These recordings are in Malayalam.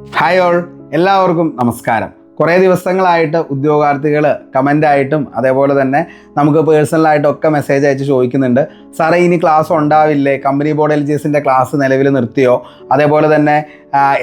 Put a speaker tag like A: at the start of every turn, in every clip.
A: ഹായ് ഓൾ എല്ലാവർക്കും നമസ്കാരം. കുറേ ദിവസങ്ങളായിട്ട് ഉദ്യോഗാർത്ഥികൾ കമന്റായിട്ടും അതേപോലെ തന്നെ നമുക്ക് പേഴ്സണലായിട്ടും ഒക്കെ മെസ്സേജ് അയച്ച് ചോദിക്കുന്നുണ്ട്. സാറേ ഇനി ക്ലാസ് ഉണ്ടാവില്ലേ? കമ്പനി ബോർഡ് എൽ ജി എസിന്റെ ക്ലാസ് നിലവിൽ നിർത്തിയോ? അതേപോലെ തന്നെ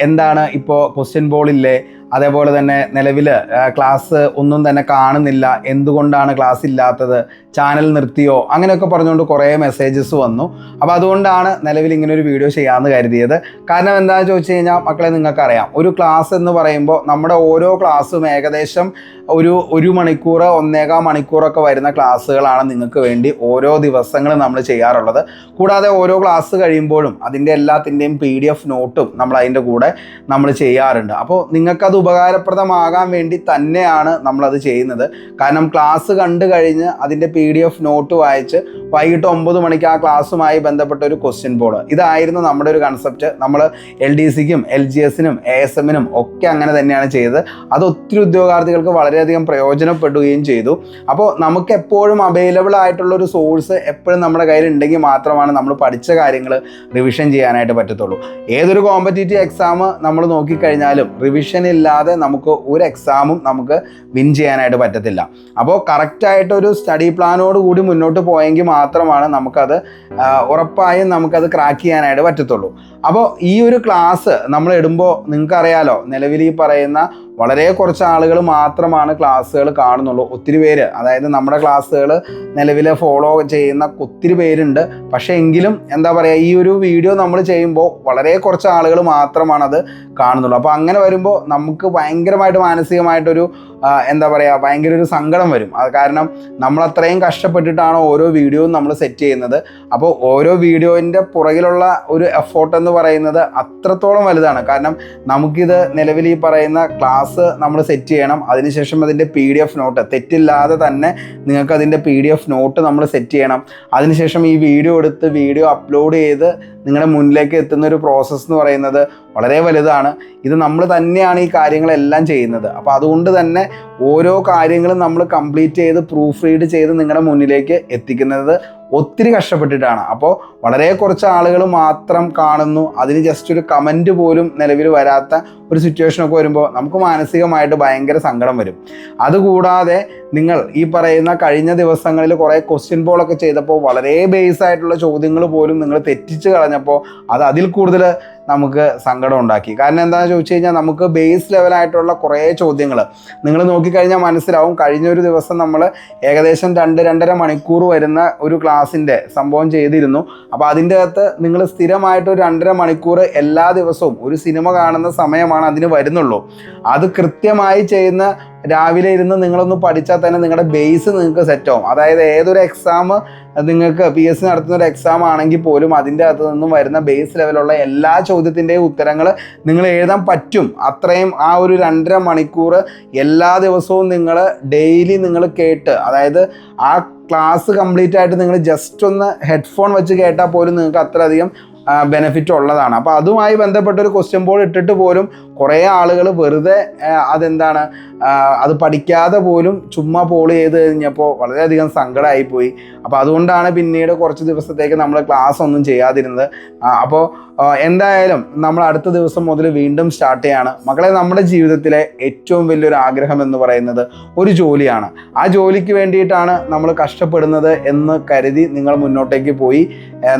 A: എന്താണ് ഇപ്പോൾ ക്വസ്റ്റ്യൻ ബോർഡില്ലേ അതേപോലെ തന്നെ നിലവിൽ ക്ലാസ് ഒന്നും തന്നെ കാണുന്നില്ല. എന്തുകൊണ്ടാണ് ക്ലാസ് ഇല്ലാത്തത്? ചാനൽ നിർത്തിയോ? അങ്ങനെയൊക്കെ പറഞ്ഞുകൊണ്ട് കുറേ മെസ്സേജസ് വന്നു. അപ്പോൾ അതുകൊണ്ടാണ് നിലവിൽ ഇങ്ങനെ ഒരു വീഡിയോ ചെയ്യാമെന്ന് കരുതിയത്. കാരണം എന്താണെന്ന് ചോദിച്ചു കഴിഞ്ഞാൽ മക്കളെ നിങ്ങൾക്കറിയാം. ഒരു ക്ലാസ് എന്ന് പറയുമ്പോൾ നമ്മുടെ ഓരോ ക്ലാസ്സും ഏകദേശം ഒരു ഒരു മണിക്കൂർ ഒന്നേകാൽ മണിക്കൂറൊക്കെ വരുന്ന ക്ലാസ്സുകളാണ് നിങ്ങൾക്ക് വേണ്ടി ഓരോ ദിവസങ്ങളും നമ്മൾ ചെയ്യാറുള്ളത്. കൂടാതെ ഓരോ ക്ലാസ് കഴിയുമ്പോഴും അതിന്റെ എല്ലാത്തിന്റെയും പി ഡി എഫ് നോട്ടും നമ്മൾ അതിന്റെ കൂടെ നമ്മൾ ചെയ്യാറുണ്ട്. അപ്പോൾ നിങ്ങൾക്കത് ഉപകാരപ്രദമാകാൻ വേണ്ടി തന്നെയാണ് നമ്മളത് ചെയ്യുന്നത്. കാരണം ക്ലാസ് കണ്ടു കഴിഞ്ഞ് അതിന്റെ പി ഡി എഫ് നോട്ട് വായിച്ച് വൈകിട്ട് ഒമ്പത് മണിക്ക് ആ ക്ലാസ്സുമായി ബന്ധപ്പെട്ട ഒരു ക്വസ്റ്റ്യൻ ബോർഡ് ഇതായിരുന്നു നമ്മുടെ ഒരു കൺസെപ്റ്റ് നമ്മൾ എൽ ഡി സിക്കും എൽ ജി എസിനും എ എസ് എമ്മിനും ഒക്കെ അങ്ങനെ തന്നെയാണ് ചെയ്തത്. അത് ഒത്തിരി ഉദ്യോഗാർത്ഥികൾക്ക് വളരെയധികം പ്രയോജനപ്പെടുകയും ചെയ്തു. അപ്പോൾ നമുക്ക് എപ്പോഴും അവൈലബിൾ ആയിട്ടുള്ള ഒരു സോഴ്സ് എപ്പോഴും നമ്മുടെ കയ്യിൽ ഉണ്ടെങ്കിൽ മാത്രമാണ് നമ്മൾ പഠിച്ച കാര്യങ്ങൾ റിവിഷൻ ചെയ്യാനായിട്ട് പറ്റത്തുള്ളൂ. ഏതൊരു കോമ്പറ്റേറ്റീവ് എക്സാം നമ്മൾ നോക്കിക്കഴിഞ്ഞാലും റിവിഷൻ ഇല്ലാതെ നമുക്ക് ഒരു എക്സാമും നമുക്ക് വിൻ ചെയ്യാനായിട്ട് പറ്റത്തില്ല. അപ്പോൾ കറക്റ്റായിട്ടൊരു സ്റ്റഡി പ്ലാനോട് കൂടി മുന്നോട്ട് പോയെങ്കിൽ മാത്രമാണ് നമുക്കത് ഉറപ്പായും നമുക്കത് ക്രാക്ക് ചെയ്യാനായിട്ട് പറ്റത്തുള്ളൂ. അപ്പോൾ ഈ ഒരു ക്ലാസ് നമ്മൾ ഇടുമ്പോൾ നിങ്ങൾക്കറിയാലോ നിലവിൽ ഈ പറയുന്ന വളരെ കുറച്ച് ആളുകൾ മാത്രമാണ് ക്ലാസ്സുകൾ കാണുന്നുള്ളൂ. ഒത്തിരി പേര് അതായത് നമ്മുടെ ക്ലാസ്സുകൾ നിലവിൽ ഫോളോ ചെയ്യുന്ന ഒത്തിരി പേരുണ്ട്. പക്ഷേ എങ്കിലും എന്താ പറയുക ഈ ഒരു വീഡിയോ നമ്മൾ ചെയ്യുമ്പോൾ വളരെ കുറച്ച് ആളുകൾ മാത്രമാണ് അത് കാണുന്നുള്ളൂ. അപ്പോൾ അങ്ങനെ വരുമ്പോൾ നമുക്ക് ഭയങ്കരമായിട്ട് മാനസികമായിട്ടൊരു എന്താ പറയുക ഭയങ്കര ഒരു സങ്കടം വരും. അത് കാരണം നമ്മൾ അത്രയും കഷ്ടപ്പെട്ടിട്ടാണ് ഓരോ വീഡിയോയും നമ്മൾ സെറ്റ് ചെയ്യുന്നത്. അപ്പോൾ ഓരോ വീഡിയോന്റെ പുറകിലുള്ള ഒരു എഫോർട്ട് എന്ന് പറയുന്നത് അത്രത്തോളം വലുതാണ്. കാരണം നമുക്കിത് നിലവിൽ ഈ പറയുന്ന ക്ലാസ് നമ്മൾ സെറ്റ് ചെയ്യണം. അതിനുശേഷം അതിന്റെ പി ഡി എഫ് നോട്ട് തെറ്റില്ലാതെ തന്നെ നിങ്ങൾക്ക് അതിന്റെ പി ഡി എഫ് നോട്ട് നമ്മൾ സെറ്റ് ചെയ്യണം. അതിനുശേഷം ഈ വീഡിയോ എടുത്ത് വീഡിയോ അപ്ലോഡ് ചെയ്ത് നിങ്ങളുടെ മുന്നിലേക്ക് എത്തുന്ന ഒരു പ്രോസസ്സ് എന്ന് പറയുന്നത് വളരെ വലുതാണ്. ഇത് നമ്മൾ തന്നെയാണ് ഈ കാര്യങ്ങളെല്ലാം ചെയ്യുന്നത്. അപ്പോൾ അതുകൊണ്ട് തന്നെ ഓരോ കാര്യങ്ങളും നമ്മൾ കംപ്ലീറ്റ് ചെയ്ത് പ്രൂഫ് റീഡ് ചെയ്ത് നിങ്ങളുടെ മുന്നിലേക്ക് എത്തിക്കുന്നത് ഒത്തിരി കഷ്ടപ്പെട്ടിട്ടാണ്. അപ്പോൾ വളരെ കുറച്ച് ആളുകൾ മാത്രം കാണുന്നു. അതിന് ജസ്റ്റ് ഒരു കമന്റ് പോലും നിലവിൽ വരാത്ത ഒരു സിറ്റുവേഷനൊക്കെ വരുമ്പോൾ നമുക്ക് മാനസികമായിട്ട് ഭയങ്കര സങ്കടം വരും. അതുകൂടാതെ നിങ്ങൾ ഈ പറയുന്ന കഴിഞ്ഞ ദിവസങ്ങളിൽ കുറേ ക്വസ്റ്റ്യൻ ബോളൊക്കെ ചെയ്തപ്പോൾ വളരെ ബേസ് ആയിട്ടുള്ള ചോദ്യങ്ങൾ പോലും നിങ്ങൾ തെറ്റിച്ച് കളഞ്ഞപ്പോൾ അത് അതിൽ കൂടുതൽ നമുക്ക് സങ്കടം ഉണ്ടാക്കി. കാരണം എന്താണെന്ന് ചോദിച്ചു കഴിഞ്ഞാൽ നമുക്ക് ബേസ് ലെവലായിട്ടുള്ള കുറേ ചോദ്യങ്ങൾ നിങ്ങൾ നോക്കിക്കഴിഞ്ഞാൽ മനസ്സിലാവും. കഴിഞ്ഞ ഒരു ദിവസം നമ്മൾ ഏകദേശം രണ്ട് രണ്ടര മണിക്കൂർ വരുന്ന ഒരു ക്ലാസ്സിന്റെ സംഭവം ചെയ്തിരുന്നു. അപ്പോൾ അതിന്റെ അകത്ത് നിങ്ങൾ സ്ഥിരമായിട്ട് ഒരു രണ്ടര മണിക്കൂർ എല്ലാ ദിവസവും ഒരു സിനിമ കാണുന്ന സമയമാണ് അതിന് വരുന്നുള്ളൂ. അത് കൃത്യമായി ചെയ്യുന്ന രാവിലെ ഇരുന്ന് നിങ്ങളൊന്ന് പഠിച്ചാൽ തന്നെ നിങ്ങളുടെ ബേസ് നിങ്ങൾക്ക് സെറ്റ് ആവും. അതായത് ഏതൊരു എക്സാം നിങ്ങൾക്ക് പി എസ് സി നടത്തുന്ന ഒരു എക്സാം ആണെങ്കിൽ പോലും അതിന്റെ അകത്ത് നിന്നും വരുന്ന ബേസ് ലെവലുള്ള എല്ലാ ചോദ്യത്തിന്റെയും ഉത്തരങ്ങൾ നിങ്ങൾ എഴുതാൻ പറ്റും. അത്രയും ആ ഒരു രണ്ടര മണിക്കൂർ എല്ലാ ദിവസവും നിങ്ങൾ ഡെയിലി നിങ്ങൾ കേട്ട് അതായത് ആ ക്ലാസ് കംപ്ലീറ്റ് ആയിട്ട് നിങ്ങൾ ജസ്റ്റ് ഒന്ന് ഹെഡ്ഫോൺ വെച്ച് കേട്ടാൽ പോലും നിങ്ങൾക്ക് അത്രയധികം ബെനിഫിറ്റ് ഉള്ളതാണ്. അപ്പോൾ അതുമായി ബന്ധപ്പെട്ട ഒരു ക്വസ്റ്റ്യൻ ബോർഡ് ഇട്ടിട്ട് പോലും കുറേ ആളുകൾ വെറുതെ അതെന്താണ് അത് പഠിക്കാതെ പോലും ചുമ്മാ പോൾ ചെയ്ത് കഴിഞ്ഞപ്പോൾ വളരെയധികം സങ്കടമായിപ്പോയി അപ്പോൾ അതുകൊണ്ടാണ് പിന്നീട് കുറച്ച് ദിവസത്തേക്ക് നമ്മൾ ക്ലാസ് ഒന്നും ചെയ്യാതിരുന്നത്. അപ്പോൾ എന്തായാലും നമ്മൾ അടുത്ത ദിവസം മുതൽ വീണ്ടും സ്റ്റാർട്ട് ചെയ്യാണ്. മക്കളെ നമ്മുടെ ജീവിതത്തിലെ ഏറ്റവും വലിയൊരു ആഗ്രഹം എന്ന് പറയുന്നത് ഒരു ജോലിയാണ്. ആ ജോലിക്ക് വേണ്ടിയിട്ടാണ് നമ്മൾ കഷ്ടപ്പെടുന്നത് എന്ന് കരുതി നിങ്ങൾ മുന്നോട്ടേക്ക് പോയി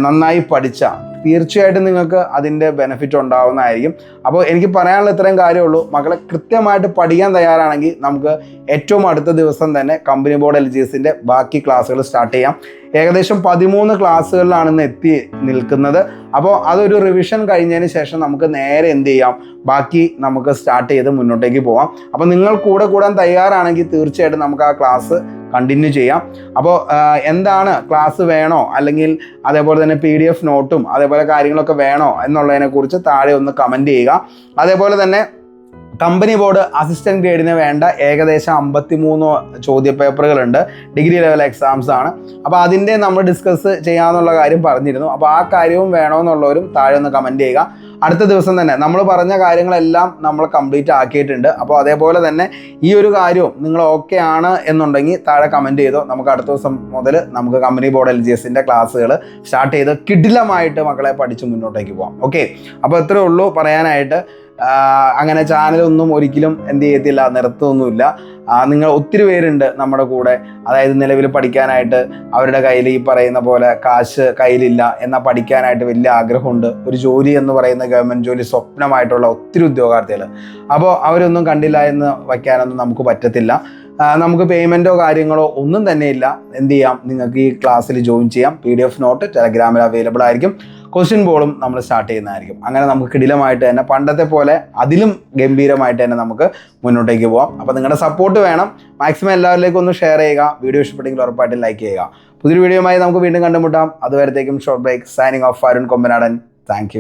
A: നന്നായി പഠിച്ച. തീർച്ചയായിട്ടും നിങ്ങൾക്ക് അതിന്റെ ബെനിഫിറ്റ് ഉണ്ടാവുന്നതായിരിക്കും. അപ്പോൾ എനിക്ക് പറയാനുള്ള ഇത്രയും കാര്യമുള്ളൂ. മക്കളെ കൃത്യമായിട്ട് പഠിക്കാൻ തയ്യാറാണെങ്കിൽ നമുക്ക് ഏറ്റവും അടുത്ത ദിവസം തന്നെ കമ്പനി ബോർഡ് എൽ ജി എസിന്റെ ബാക്കി ക്ലാസ്സുകൾ സ്റ്റാർട്ട് ചെയ്യാം. ഏകദേശം പതിമൂന്ന് ക്ലാസ്സുകളിലാണ് ഇന്ന് എത്തി നിൽക്കുന്നത്. അപ്പോൾ അതൊരു റിവിഷൻ കഴിഞ്ഞതിന് ശേഷം നമുക്ക് നേരെ എന്ത് ചെയ്യാം? ബാക്കി നമുക്ക് സ്റ്റാർട്ട് ചെയ്ത് മുന്നോട്ടേക്ക് പോവാം. അപ്പോൾ നിങ്ങൾ കൂടെ കൂടാൻ തയ്യാറാണെങ്കിൽ തീർച്ചയായിട്ടും നമുക്ക് ആ ക്ലാസ് കണ്ടിന്യൂ ചെയ്യാം. അപ്പോൾ എന്താണ് ക്ലാസ് വേണോ? അല്ലെങ്കിൽ അതേപോലെ തന്നെ പി ഡി എഫ് നോട്ടും അതേപോലെ കാര്യങ്ങളൊക്കെ വേണോ എന്നുള്ളതിനെക്കുറിച്ച് താഴെ ഒന്ന് കമന്റ് ചെയ്യുക. അതേപോലെ തന്നെ കമ്പനി ബോർഡ് അസിസ്റ്റന്റ് ഗ്രേഡിന് വേണ്ട ഏകദേശം അമ്പത്തി മൂന്ന് ചോദ്യ പേപ്പറുകളുണ്ട് ഡിഗ്രി ലെവൽ എക്സാംസ് ആണ്. അപ്പോൾ അതിന്റെ നമ്മൾ ഡിസ്കസ് ചെയ്യാമെന്നുള്ള കാര്യം പറഞ്ഞിരുന്നു. അപ്പോൾ ആ കാര്യവും വേണമെന്നുള്ളവരും താഴെ ഒന്ന് കമന്റ് ചെയ്യുക. അടുത്ത ദിവസം തന്നെ നമ്മൾ പറഞ്ഞ കാര്യങ്ങളെല്ലാം നമ്മൾ കംപ്ലീറ്റ് ആക്കിയിട്ടുണ്ട്. അപ്പോൾ അതേപോലെ തന്നെ ഈ ഒരു കാര്യവും നിങ്ങൾ ഓക്കെ ആണ് എന്നുണ്ടെങ്കിൽ താഴെ കമന്റ് ചെയ്തോ. നമുക്ക് അടുത്ത ദിവസം മുതൽ നമുക്ക് കമ്പനി ബോർഡ് എൽ ജി എസിന്റെ ക്ലാസ്സുകൾ സ്റ്റാർട്ട് ചെയ്ത് കിടിലമായിട്ട് മക്കളെ പഠിച്ച് മുന്നോട്ടേക്ക് പോകാം ഓക്കെ അപ്പോൾ ഇത്രയേ ഉള്ളൂ പറയാനായിട്ട്. അങ്ങനെ ചാനലൊന്നും ഒരിക്കലും എന്ത് ചെയ്യത്തില്ല നിർത്തുമൊന്നുമില്ല നിങ്ങൾ ഒത്തിരി പേരുണ്ട് നമ്മുടെ കൂടെ. അതായത് നിലവിൽ പഠിക്കാനായിട്ട് അവരുടെ കയ്യിൽ ഈ പറയുന്ന പോലെ കാശ് കയ്യിലില്ല എന്നാൽ പഠിക്കാനായിട്ട് വലിയ ആഗ്രഹമുണ്ട്. ഒരു ജോലി എന്ന് പറയുന്ന ഗവൺമെന്റ് ജോലി സ്വപ്നമായിട്ടുള്ള ഒത്തിരി ഉദ്യോഗാർത്ഥികൾ. അപ്പോൾ അവരൊന്നും കണ്ടില്ല എന്ന് വയ്ക്കാനൊന്നും നമുക്ക് പറ്റത്തില്ല. നമുക്ക് പേയ്മെന്റോ കാര്യങ്ങളോ ഒന്നും തന്നെ ഇല്ല. എന്ത് ചെയ്യാം? നിങ്ങൾക്ക് ഈ ക്ലാസ്സിൽ ജോയിൻ ചെയ്യാം. പി ഡി എഫ് നോട്ട് ടെലഗ്രാമിൽ അവൈലബിൾ ആയിരിക്കും. ക്വസ്റ്റ്യൻ ബോളും നമ്മൾ സ്റ്റാർട്ട് ചെയ്യുന്നതായിരിക്കും. അങ്ങനെ നമുക്ക് കിടിലമായിട്ട് തന്നെ പണ്ടത്തെ പോലെ അതിലും ഗംഭീരമായിട്ട് തന്നെ നമുക്ക് മുന്നോട്ടേക്ക് പോകാം അപ്പോൾ നിങ്ങളുടെ സപ്പോർട്ട് വേണം. മാക്സിമം എല്ലാവരിലേക്കും ഒന്ന് ഷെയർ ചെയ്യുക. വീഡിയോ ഇഷ്ടപ്പെട്ടെങ്കിൽ ഉറപ്പായിട്ടും ലൈക്ക് ചെയ്യുക. പുതിയൊരു വീഡിയോയുമായി നമുക്ക് വീണ്ടും കണ്ടുമുട്ടാം. അതുവരത്തേക്കും short break signing off Arun Kombanadan thank